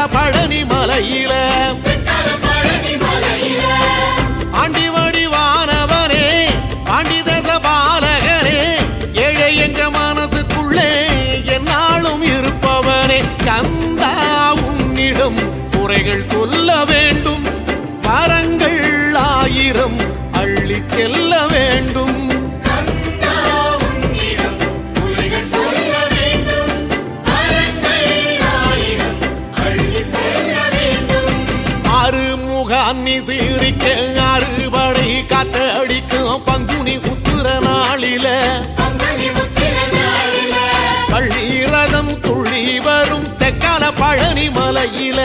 வெண்கல பழனி மலையில. ஆண்டி வடிவானவனே தச பாலகனே ஏழை என்ற மனசுக்குள்ளே என்னாலும் இருப்பவனே. கந்தா உன்னிடம் குறைகள் சொல்ல வேண்டும். மரங்கள் ஆயிரம் அள்ளி செல்ல சீரிக்க அறுபடை காத்தடிக்கும் பங்குனி உத்துர நாளில. பள்ளி ரதம் துள்ளி வரும் தெக்கால பழனி மலையில.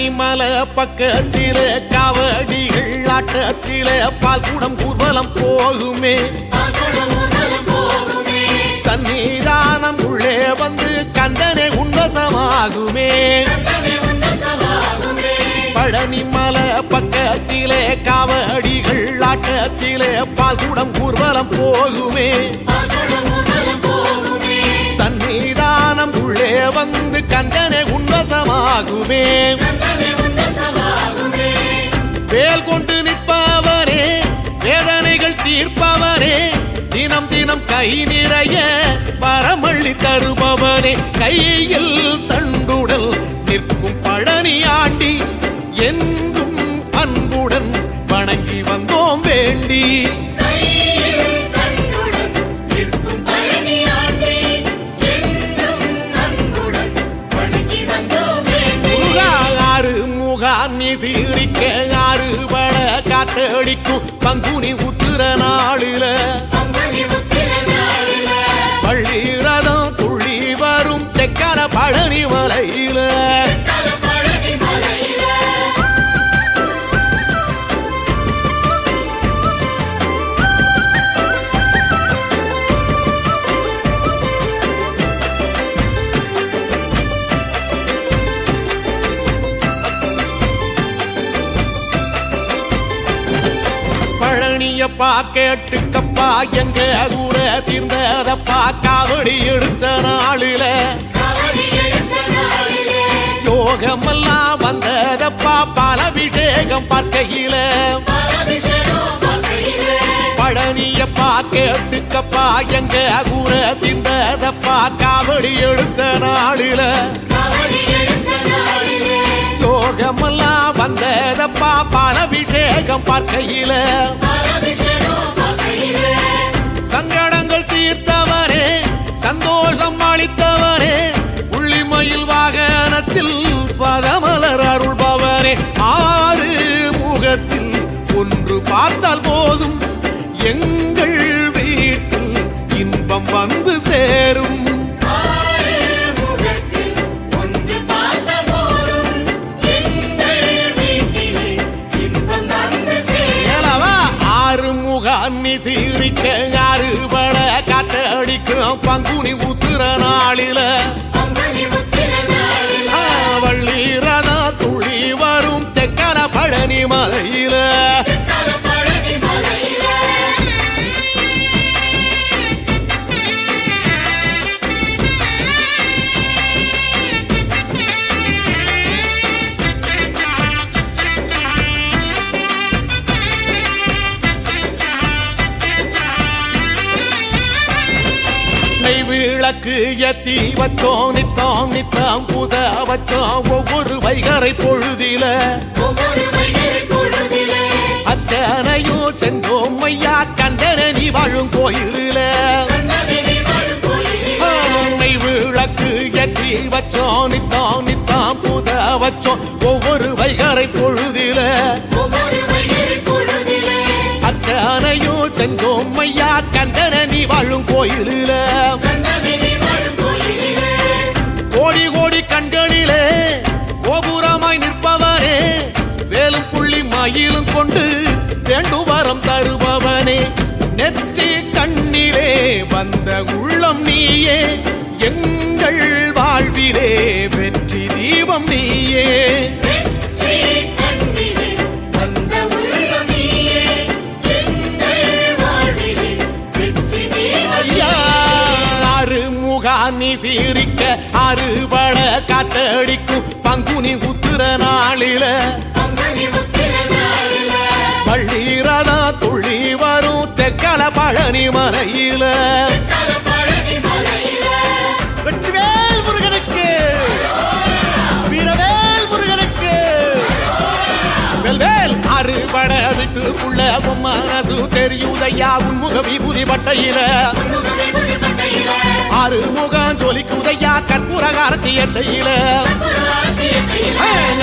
பழனி பக்கத்திலே காவடிகள் ஆட்டத்திலே பால் குடம் ஊர்வலம் போகுமே. சன்னிதானம் உள்ளே வந்து கந்தனை உன்வசமாகுமே பழனிமலை பக்கத்திலே காவடிகள் ஆட்டத்திலே பால் குடம் ஊர்வலம் போகுமே. சன்னிதானம் உள்ளே வந்து கந்தனை உன்வசமாகுமே வேல் கொண்டு நிற்பவனே வேதனைகள் தீர்ப்பவனே தினம் தினம் கை நிறைய பரமள்ளி தருபவனே. கையில் தண்டுடல் நிற்கும் பழனி ஆண்டி எங்கும் அன்புடன் வணங்கி வந்தோம் வேண்டி. காத்தடிக்கும் பங்குனி உத்துர நாளில. பள்ளி ரதம் துள்ளி வரும் தெக்கர பழனி பழனியப்பா கேட்டுக்கப்பா. எங்க ஊர தீர்ந்ததப்பா. காவடி எடுத்த நாளில. யோகமெல்லாம் வந்ததப்பா. பலபிஷேகம் பார்க்கையில. பழனியப்பா கேட்டுக்கப்பா. எங்க ஊர தீர்ந்ததப்பா. காவடி எடுத்த நாளில. யோகமெல்லாம் வந்ததப்பா பலபிஷேகம் பார்க்கையில. சங்கடங்கள் தீர்த்தவரே சந்தோஷம் அளித்தவரே உள்ளிமயில் வாகனத்தில் பதமலர் அருள்பவரே. ஆறு முகத்தில் ஒன்று பார்த்தால் போதும். எங்க ஆறு சீரிக்க அறுபட காத்தடிக்கும் பங்குனி உத்திர நாளில. ஆ, வள்ளி ரத துள்ளி வரும். தெக்கர பழனி மலையில நெய் விளக்கு ஏத்தி வச்சோம் நித்தோம் நித்தம் புத வச்சோம் ஒவ்வொரு வைகரை பொழுதில. அத்தனையும் சென்றோம் ஐயா கண்டன வாழும் கோயிலில. நெய் விளக்கு ஏற்றி வச்சோம் நித்தோம் நித்தம் புத வச்சோம் ஒவ்வொரு வைகரை பொழுதில. அத்தனையும் செஞ்சோம்மையா கந்தனி வாழும் கோயிலில. கோடி கோடி கண்களிலே கோபுரமாய் நிற்பவனே. வேலும் புள்ளி மாயிலும் கொண்டு வேண்டுவரம் தருபவனே. நெற்றி கண்ணிலே வந்த உள்ளம் நீயே. எங்கள் வாழ்விலே வெற்றி தீபம் நீயே. நீ சீரிக்க அறுபட காத்தடிக்கும் பங்குனி உத்திர நாளில. பள்ளீரதா துள்ளி வரும் தெக்கல பழனி மலையில. வெற்றிவேல் முருகனுக்கு. வீரவேல் முருகனுக்கு. வெல்வேல் அறுபட வீட்டுக்குள்ள மனசு தெரியுதையா? உன்முக விபூதி பட்டையில முகவி புதுப்பட்டையில அறுமுகம் ஜொலிக்குதையா கற்பூரகாரத்தி எச்சையில. புறாத்தியத்தையில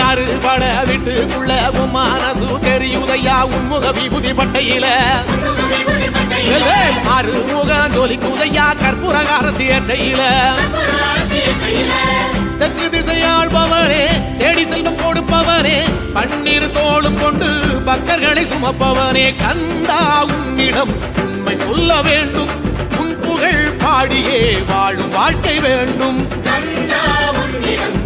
அறுபட வீட்டுக்குள்ள உன் மனசு தெரியுதையா உன்முக விபூதி பட்டையில. முகவி புதுப்பட்டையில வெல்வேல் அறுமுகம் ஜொலிக்குதையா கற்பூரகாரத்தி எச்சையில. தெற்கு திசையாழ்பவரே தேடி செல்வம் கொடுப்பவரே பன்னீர் தோளும் கொண்டு பக்தர்களை சுமப்பவனே கந்தா உன்னிடம் உண்மை சொல்ல வேண்டும். பாடியே வாழும் வாழ்க்கை வேண்டும். உன்னிடம்